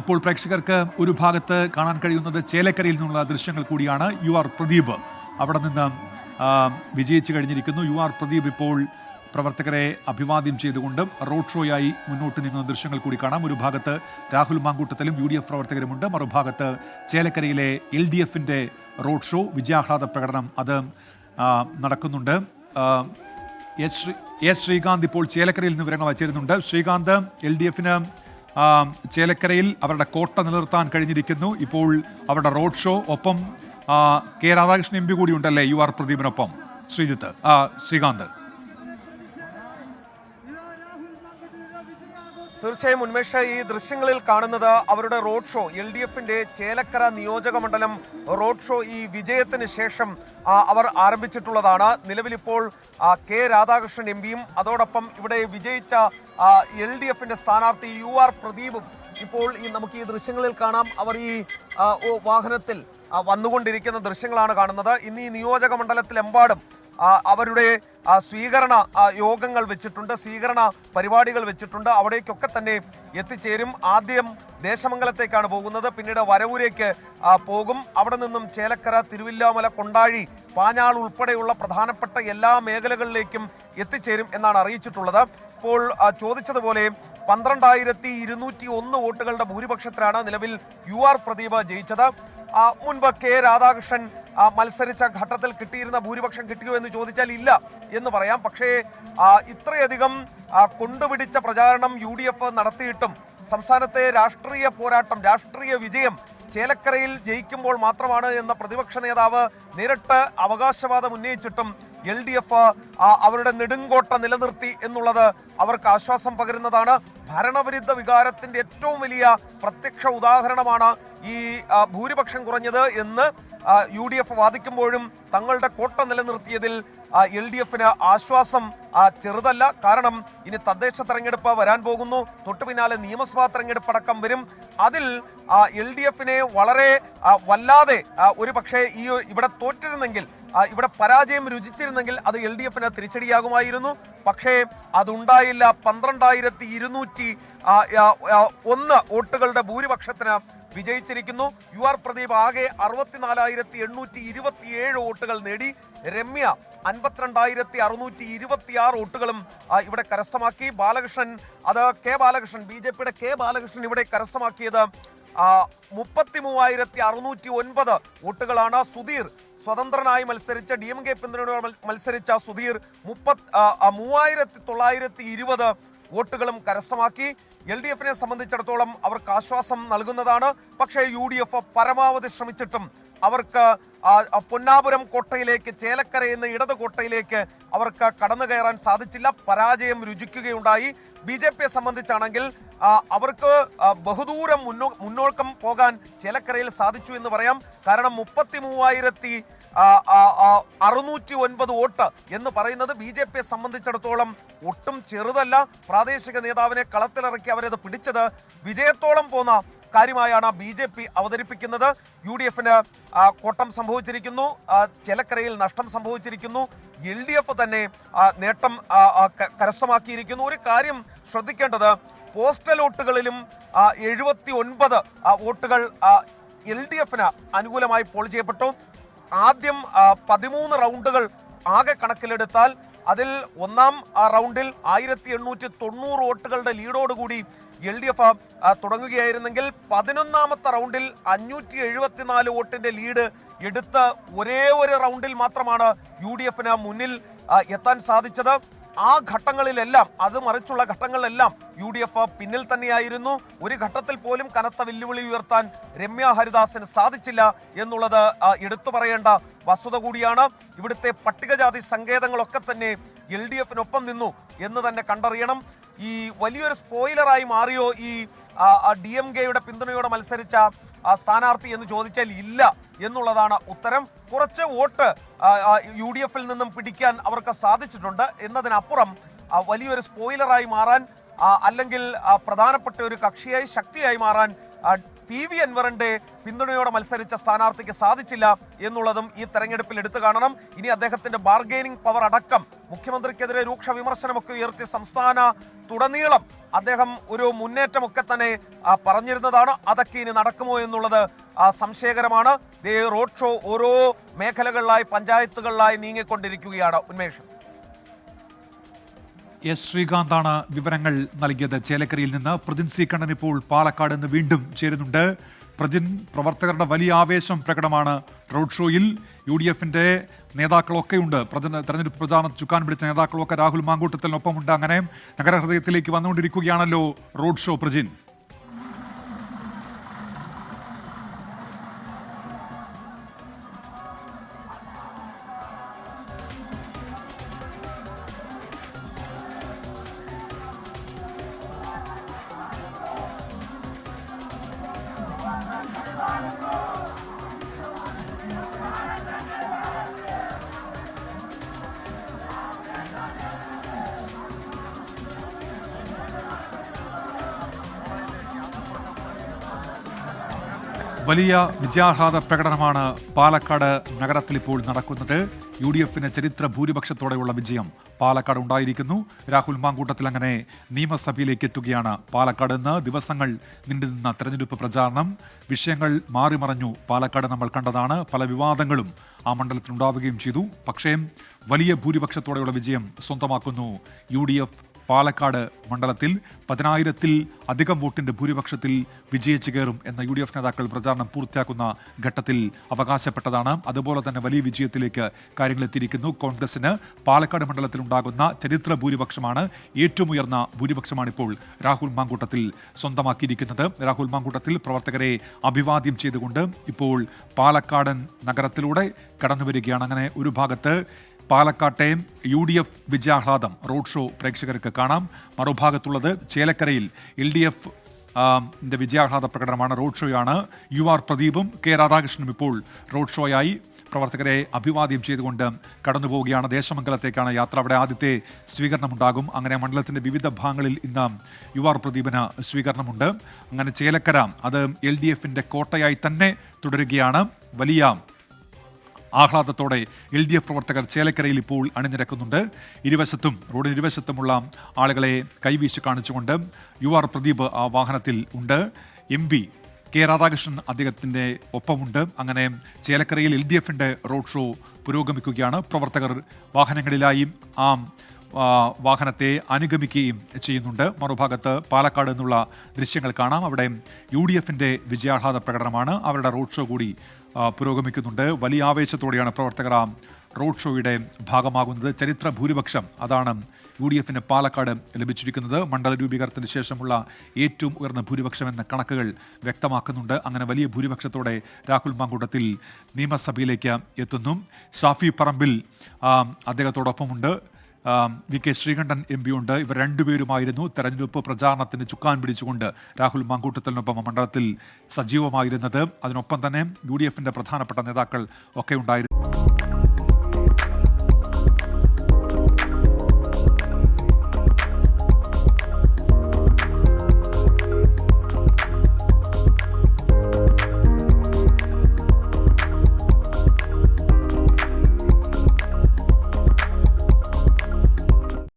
ഇപ്പോൾ പ്രേക്ഷകർക്ക് ഒരു ഭാഗത്ത് കാണാൻ കഴിയുന്നത് ചേലക്കരയിൽ നിന്നുള്ള ദൃശ്യങ്ങൾ കൂടിയാണ്. യു ആർ പ്രദീപ് അവിടെ നിന്ന് വിജയിച്ചു കഴിഞ്ഞിരിക്കുന്നു. യു ആർ പ്രദീപ് ഇപ്പോൾ പ്രവർത്തകരെ അഭിവാദ്യം ചെയ്തുകൊണ്ട് റോഡ് ഷോയായി മുന്നോട്ട് നീങ്ങുന്ന ദൃശ്യങ്ങൾ കൂടി കാണാം. ഒരു ഭാഗത്ത് രാഹുൽ മാങ്കൂട്ടത്തിലും യു ഡി എഫ് പ്രവർത്തകരുമുണ്ട്. മറുഭാഗത്ത് ചേലക്കരയിലെ എൽ ഡി എഫിന്റെ റോഡ് ഷോ വിജയാഹ്ലാദ പ്രകടനം അത് നടക്കുന്നുണ്ട്. എസ് ശ്രീകാന്ത് ഇപ്പോൾ ചേലക്കരയിൽ നിന്ന് വിവരങ്ങൾ വച്ചിരുന്നുണ്ട് ശ്രീകാന്ത് എൽ ഡി എഫിന് ചേലക്കരയിൽ അവരുടെ കോട്ട നിലനിർത്താൻ കഴിഞ്ഞിരിക്കുന്നു. ഇപ്പോൾ അവരുടെ റോഡ് ഷോ ഒപ്പം കെ രാധാകൃഷ്ണൻ എം പി കൂടി ഉണ്ടല്ലേ യു ആർ പ്രദീപിനൊപ്പം? ശ്രീജിത്ത് ശ്രീകാന്ത്. തീർച്ചയായും ഉന്മേഷ ഈ ദൃശ്യങ്ങളിൽ കാണുന്നത് അവരുടെ റോഡ് ഷോ എൽ ഡി എഫിന്റെ ചേലക്കര നിയോജക മണ്ഡലം റോഡ് ഷോ ഈ വിജയത്തിന് ശേഷം അവർ ആരംഭിച്ചിട്ടുള്ളതാണ്. നിലവിലിപ്പോൾ കെ രാധാകൃഷ്ണൻ എം പിയും അതോടൊപ്പം ഇവിടെ വിജയിച്ച എൽ ഡി എഫിന്റെ സ്ഥാനാർത്ഥി യു ആർ പ്രദീപും ഇപ്പോൾ ഈ നമുക്ക് ഈ ദൃശ്യങ്ങളിൽ കാണാം. അവർ ഈ വാഹനത്തിൽ വന്നുകൊണ്ടിരിക്കുന്ന ദൃശ്യങ്ങളാണ് കാണുന്നത്. ഇന്ന് ഈ നിയോജക മണ്ഡലത്തിലെമ്പാടും അവരുടെ സ്വീകരണ യോഗങ്ങൾ വെച്ചിട്ടുണ്ട് സ്വീകരണ പരിപാടികൾ വെച്ചിട്ടുണ്ട്. അവിടേക്കൊക്കെ തന്നെ എത്തിച്ചേരും. ആദ്യം ദേശമംഗലത്തേക്കാണ് പോകുന്നത്. പിന്നീട് വരവൂരേക്ക് പോകും. അവിടെ നിന്നും ചേലക്കര തിരുവില്ലാമല കൊണ്ടാഴി പാഞ്ഞാൾ ഉൾപ്പെടെയുള്ള പ്രധാനപ്പെട്ട എല്ലാ മേഖലകളിലേക്കും എത്തിച്ചേരും എന്നാണ് അറിയിച്ചിട്ടുള്ളത്. ഇപ്പോൾ ചോദിച്ചതുപോലെ പന്ത്രണ്ടായിരത്തി ഇരുന്നൂറ്റി ഒന്ന് വോട്ടുകളുടെ ഭൂരിപക്ഷത്തിലാണ് നിലവിൽ യു ആർ പ്രദീപ് ജയിച്ചത്. മുൻപ് കെ രാധാകൃഷ്ണൻ മത്സരിച്ച ഘട്ടത്തിൽ കിട്ടിയിരുന്ന ഭൂരിപക്ഷം കിട്ടിയോ എന്ന് ചോദിച്ചാൽ ഇല്ല എന്ന് പറയാം. പക്ഷേ ഇത്രയധികം കൊണ്ടുപിടിച്ച പ്രചാരണം യു ഡി എഫ് നടത്തിയിട്ടും സംസ്ഥാനത്തെ രാഷ്ട്രീയ പോരാട്ടം രാഷ്ട്രീയ വിജയം ചേലക്കരയിൽ ജയിക്കുമ്പോൾ മാത്രമാണ് എന്ന പ്രതിപക്ഷ നേതാവ് നേരിട്ട് അവകാശവാദം ഉന്നയിച്ചിട്ടും എൽ ഡി എഫ് അവരുടെ നെടുങ്കോട്ട നിലനിർത്തി എന്നുള്ളത് അവർക്ക് ആശ്വാസം പകരുന്നതാണ്. ഭരണവിരുദ്ധ വികാരത്തിന്റെ ഏറ്റവും വലിയ പ്രത്യക്ഷ ഉദാഹരണമാണ് ഈ ഭൂരിപക്ഷം കുറഞ്ഞത് എന്ന് യു ഡി എഫ് വാദിക്കുമ്പോഴും തങ്ങളുടെ കോട്ട നിലനിർത്തിയതിൽ എൽ ഡി എഫിന് ആശ്വാസം ചെറുതല്ല. കാരണം ഇനി തദ്ദേശ തെരഞ്ഞെടുപ്പ് വരാൻ പോകുന്നു. തൊട്ടു പിന്നാലെ നിയമസഭാ തെരഞ്ഞെടുപ്പ് അടക്കം വരും. അതിൽ എൽ ഡി എഫിനെ വളരെ വല്ലാതെ ഒരു പക്ഷേ ഈ ഇവിടെ തോറ്റിരുന്നെങ്കിൽ ഇവിടെ പരാജയം രുചിച്ചിരുന്നെങ്കിൽ അത് എൽ ഡി എഫിന് തിരിച്ചടിയാകുമായിരുന്നു. പക്ഷേ അതുണ്ടായില്ല. പന്ത്രണ്ടായിരത്തി ഇരുന്നൂറ്റി ആ, ഒന്ന് വോട്ടുകളുടെ ഭൂരിപക്ഷത്തിന് വിജയിച്ചിരിക്കുന്നു. യു ആർ പ്രദീപ് ആകെ അറുപത്തിനാലായിരത്തി എണ്ണൂറ്റി ഇരുപത്തിയേഴ് വോട്ടുകൾ നേടി. രമ്യ അൻപത്തിരണ്ടായിരത്തി അറുന്നൂറ്റി ഇരുപത്തിയാറ് വോട്ടുകളും ഇവിടെ കരസ്ഥമാക്കി. ബാലകൃഷ്ണൻ അത് കെ ബാലകൃഷ്ണൻ ബി ജെ പിയുടെ കെ ബാലകൃഷ്ണൻ ഇവിടെ കരസ്ഥമാക്കിയത് മുപ്പത്തി മൂവായിരത്തി അറുന്നൂറ്റി ഒൻപത് വോട്ടുകളാണ്. സുധീർ സ്വതന്ത്രനായി മത്സരിച്ച ഡി എം കെ പിന്തുണയോട് മത്സരിച്ച സുധീർ മുപ്പത് മൂവായിരത്തി തൊള്ളായിരത്തി ഇരുപത് വോട്ടുകളും കരസ്ഥമാക്കി എൽ ഡി എഫിനെ സംബന്ധിച്ചിടത്തോളം അവർക്ക് ആശ്വാസം നൽകുന്നതാണ്. പക്ഷേ യു ഡി എഫ് പരമാവധി ശ്രമിച്ചിട്ടും അവർക്ക് പൊന്നാപുരം കോട്ടയിലേക്ക് ചേലക്കര എന്ന ഇടത് കോട്ടയിലേക്ക് അവർക്ക് കടന്നു കയറാൻ സാധിച്ചില്ല. പരാജയം രുചിക്കുകയുണ്ടായി. ബി ജെ പിയെ സംബന്ധിച്ചാണെങ്കിൽ അവർക്ക് ബഹുദൂരം മുന്നോ മുന്നോക്കം പോകാൻ ചിലക്കരയിൽ സാധിച്ചു എന്ന് പറയാം. കാരണം മുപ്പത്തി മൂവായിരത്തി അറുന്നൂറ്റി ഒൻപത് വോട്ട് എന്ന് പറയുന്നത് ബി ജെ പിയെ സംബന്ധിച്ചിടത്തോളം ഒട്ടും ചെറുതല്ല. പ്രാദേശിക നേതാവിനെ കളത്തിലിറക്കി അവരത് പിടിച്ചത് വിജയത്തോളം പോന്ന കാര്യമായാണ് ബി ജെ പി അവതരിപ്പിക്കുന്നത്. യു ഡി എഫിന് കോട്ടം സംഭവിച്ചിരിക്കുന്നു. ചിലക്കരയിൽ നഷ്ടം സംഭവിച്ചിരിക്കുന്നു. എൽ ഡി എഫ് തന്നെ നേട്ടം കരസ്ഥമാക്കിയിരിക്കുന്നു. ഒരു കാര്യം ശ്രദ്ധിക്കേണ്ടത് പോസ്റ്റൽ വോട്ടുകളിലും എഴുപത്തി ഒൻപത് വോട്ടുകൾ എൽ ഡി എഫിന് അനുകൂലമായി പോൾ ചെയ്യപ്പെട്ടു. ആദ്യം പതിമൂന്ന് റൗണ്ടുകൾ ആകെ കണക്കിലെടുത്താൽ അതിൽ ഒന്നാം റൗണ്ടിൽ ആയിരത്തി എണ്ണൂറ്റി തൊണ്ണൂറ് വോട്ടുകളുടെ ലീഡോടുകൂടി എൽ ഡി എഫ് തുടങ്ങുകയായിരുന്നെങ്കിൽ പതിനൊന്നാമത്തെ റൗണ്ടിൽ അഞ്ഞൂറ്റി എഴുപത്തിനാല് വോട്ടിന്റെ ലീഡ് എടുത്ത് ഒരേ ഒരു റൗണ്ടിൽ മാത്രമാണ് യു ഡി എഫിന് മുന്നിൽ എത്താൻ സാധിച്ചത്. ആ ഘട്ടങ്ങളിലെല്ലാം അത് മറിച്ചുള്ള ഘട്ടങ്ങളിലെല്ലാം യു ഡി എഫ് പിന്നിൽ തന്നെയായിരുന്നു. ഒരു ഘട്ടത്തിൽ പോലും കനത്ത വെല്ലുവിളി ഉയർത്താൻ രമ്യ ഹരിദാസിന് സാധിച്ചില്ല എന്നുള്ളത് എടുത്തു പറയേണ്ട വസ്തുത കൂടിയാണ്. ഇവിടുത്തെ പട്ടികജാതി സങ്കേതങ്ങളൊക്കെ തന്നെ എൽ ഡി എഫിനൊപ്പം നിന്നു എന്ന് തന്നെ കണ്ടറിയണം. ഈ വലിയൊരു സ്പോയിലറായി മാറിയോ ഈ ഡി എം കെയുടെ പിന്തുണയോടെ മത്സരിച്ച സ്ഥാനാർത്ഥി എന്ന് ചോദിച്ചാൽ ഇല്ല എന്നുള്ളതാണ് ഉത്തരം. കുറച്ച് വോട്ട് യു ഡി എഫിൽ നിന്നും പിടിക്കാൻ അവർക്ക് സാധിച്ചിട്ടുണ്ട്. എന്നതിനപ്പുറം വലിയൊരു സ്പോയിലറായി മാറാൻ അല്ലെങ്കിൽ പ്രധാനപ്പെട്ട ഒരു കക്ഷിയായി ശക്തിയായി മാറാൻ പി വി അൻവറിന്റെ പിന്തുണയോടെ മത്സരിച്ച സ്ഥാനാർത്ഥിക്ക് സാധിച്ചില്ല എന്നുള്ളതും ഈ തെരഞ്ഞെടുപ്പിൽ എടുത്തു കാണണം. ഇനി അദ്ദേഹത്തിന്റെ ബാർഗെയിനിങ് പവർ അടക്കം മുഖ്യമന്ത്രിക്കെതിരെ രൂക്ഷ വിമർശനമൊക്കെ ഉയർത്തി സംസ്ഥാന തുടനീളം അദ്ദേഹം ഒരു മുന്നേറ്റമൊക്കെ തന്നെ പറഞ്ഞിരുന്നതാണ്. അതൊക്കെ ഇനി നടക്കുമോ എന്നുള്ളത് സംശയകരമാണ്. റോഡ് ഷോ ഓരോ മേഖലകളിലായി പഞ്ചായത്തുകളിലായി നീങ്ങിക്കൊണ്ടിരിക്കുകയാണ് ഉന്മേഷം. എസ് ശ്രീകാന്താണ് വിവരങ്ങൾ നൽകിയത്. ചേലക്കരയിൽ നിന്ന് പ്രജിൻ സി കണ്ണൻ ഇപ്പോൾ പാലക്കാട് നിന്ന് വീണ്ടും ചേരുന്നുണ്ട്. പ്രജിൻ പ്രവർത്തകരുടെ വലിയ ആവേശം പ്രകടമാണ് റോഡ് ഷോയിൽ. യു ഡി എഫിന്റെ നേതാക്കളൊക്കെയുണ്ട് പ്രചന തെരഞ്ഞെടുപ്പ് പ്രചാരണം ചുക്കാൻ പിടിച്ച നേതാക്കളൊക്കെ രാഹുൽ മാങ്കൂട്ടത്തിനൊപ്പമുണ്ട്. അങ്ങനെ നഗരഹൃദയത്തിലേക്ക് വന്നുകൊണ്ടിരിക്കുകയാണല്ലോ റോഡ് ഷോ പ്രജിൻ. വലിയ വിജയാഹ്ലാദ പ്രകടനമാണ് പാലക്കാട് നഗരത്തിൽ ഇപ്പോൾ നടക്കുന്നത്. യു ഡി എഫിന് ചരിത്ര ഭൂരിപക്ഷത്തോടെയുള്ള വിജയം പാലക്കാട് ഉണ്ടായിരിക്കുന്നു. രാഹുൽ മാങ്കൂട്ടത്തിൽ അങ്ങനെ നിയമസഭയിലേക്ക് എത്തുകയാണ് പാലക്കാട് നിന്ന് ദിവസങ്ങൾ നീണ്ടുനിന്ന തെരഞ്ഞെടുപ്പ് പ്രചാരണം. വിഷയങ്ങൾ മാറിമറഞ്ഞു പാലക്കാട് നമ്മൾ കണ്ടതാണ്. പല വിവാദങ്ങളും ആ മണ്ഡലത്തിൽ ഉണ്ടാവുകയും ചെയ്തു. പക്ഷേ വലിയ ഭൂരിപക്ഷത്തോടെയുള്ള വിജയം സ്വന്തമാക്കുന്നു യു ഡി എഫ് പാലക്കാട് മണ്ഡലത്തിൽ പതിനായിരത്തിൽ അധികം വോട്ടിന്റെ ഭൂരിപക്ഷത്തിൽ വിജയിച്ചു കയറും എന്ന യു ഡി എഫ് നേതാക്കൾ പ്രചാരണം പൂർത്തിയാക്കുന്ന ഘട്ടത്തിൽ അവകാശപ്പെട്ടതാണ്. അതുപോലെ തന്നെ വലിയ വിജയത്തിലേക്ക് കാര്യങ്ങൾ എത്തിയിരിക്കുന്നു. കോൺഗ്രസിന് പാലക്കാട് മണ്ഡലത്തിൽ ഉണ്ടാകുന്ന ചരിത്ര ഭൂരിപക്ഷമാണ്. ഏറ്റവും ഉയർന്ന ഭൂരിപക്ഷമാണ് ഇപ്പോൾ രാഹുൽ മാങ്കൂട്ടത്തിൽ സ്വന്തമാക്കിയിരിക്കുന്നത്. രാഹുൽ മാങ്കൂട്ടത്തിൽ പ്രവർത്തകരെ അഭിവാദ്യം ചെയ്തുകൊണ്ട് ഇപ്പോൾ പാലക്കാടൻ നഗരത്തിലൂടെ കടന്നുവരികയാണ്. അങ്ങനെ ഒരു ഭാഗത്ത് പാലക്കാട്ടെ യു ഡി എഫ് വിജയാഹ്ലാദം റോഡ് ഷോ പ്രേക്ഷകർക്ക് കാണാം. മറുഭാഗത്തുള്ളത് ചേലക്കരയിൽ എൽ ഡി എഫ് വിജയാഹ്ലാദ പ്രകടനമാണ് റോഡ് ഷോയാണ്. യു ആർ പ്രദീപും കെ രാധാകൃഷ്ണനും ഇപ്പോൾ റോഡ് ഷോയായി. പ്രവർത്തകരെ അഭിവാദ്യം ചെയ്തുകൊണ്ട് കടന്നു പോവുകയാണ് ദേശമംഗലത്തേക്കാണ് യാത്ര. അവിടെ ആദ്യത്തെ സ്വീകരണമുണ്ടാകും. അങ്ങനെ മണ്ഡലത്തിന്റെ വിവിധ ഭാഗങ്ങളിൽ ഇന്ന് യു ആർ പ്രദീപിന് സ്വീകരണമുണ്ട്. അങ്ങനെ ചേലക്കര അത് എൽ ഡി എഫിന്റെ കോട്ടയായി തന്നെ തുടരുകയാണ്. വലിയ ആഹ്ലാദത്തോടെ എൽ ഡി എഫ് പ്രവർത്തകർ ചേലക്കരയിൽ ഇപ്പോൾ അണിനിരക്കുന്നുണ്ട്. ഇരുവശത്തും റോഡിന് ഇരുവശത്തുമുള്ള ആളുകളെ കൈവീശി കാണിച്ചുകൊണ്ട് യു ആർ പ്രദീപ് ആ വാഹനത്തിൽ ഉണ്ട്. എം പി കെ രാധാകൃഷ്ണൻ അദ്ദേഹത്തിന്റെ ഒപ്പമുണ്ട്. അങ്ങനെ ചേലക്കരയിൽ എൽ ഡി എഫിന്റെ റോഡ് ഷോ പുരോഗമിക്കുകയാണ്. പ്രവർത്തകർ വാഹനങ്ങളിലായി ആ വാഹനത്തെ അനുഗമിക്കുകയും ചെയ്യുന്നുണ്ട്. മറുഭാഗത്ത് പാലക്കാട് നിന്നുള്ള ദൃശ്യങ്ങൾ കാണാം. അവിടെ യു ഡി എഫിന്റെ വിജയാഹ്ലാദ പ്രകടനമാണ്. അവരുടെ റോഡ് ഷോ കൂടി പുരോഗമിക്കുന്നുണ്ട്. വലിയ ആവേശത്തോടെയാണ് പ്രവർത്തകർ റോഡ് ഷോയുടെ ഭാഗമാകുന്നത്. ചരിത്ര ഭൂരിപക്ഷം അതാണ് യു ഡി എഫിന് പാലക്കാട് ലഭിച്ചിരിക്കുന്നത്. മണ്ഡല രൂപീകരണത്തിന് ശേഷമുള്ള ഏറ്റവും ഉയർന്ന ഭൂരിപക്ഷം എന്ന കണക്കുകൾ വ്യക്തമാക്കുന്നുണ്ട്. അങ്ങനെ വലിയ ഭൂരിപക്ഷത്തോടെ രാഹുൽ മാങ്കൂട്ടത്തിൽ നിയമസഭയിലേക്ക് എത്തുന്നു. Shafi Parambil അദ്ദേഹത്തോടൊപ്പമുണ്ട്. V K Sreekandan M P ഉണ്ട്. ഇവർ രണ്ടുപേരുമായിരുന്നു. തെരഞ്ഞെടുപ്പ് പ്രചാരണത്തിന് ചുക്കാൻ പിടിച്ചുകൊണ്ട് രാഹുൽ മാങ്കൂട്ടത്തലിനൊപ്പം മണ്ഡലത്തിൽ സജീവമായിരുന്നത്. അതിനൊപ്പം തന്നെ യു ഡി പ്രധാനപ്പെട്ട നേതാക്കൾ ഒക്കെ ഉണ്ടായിരുന്നു.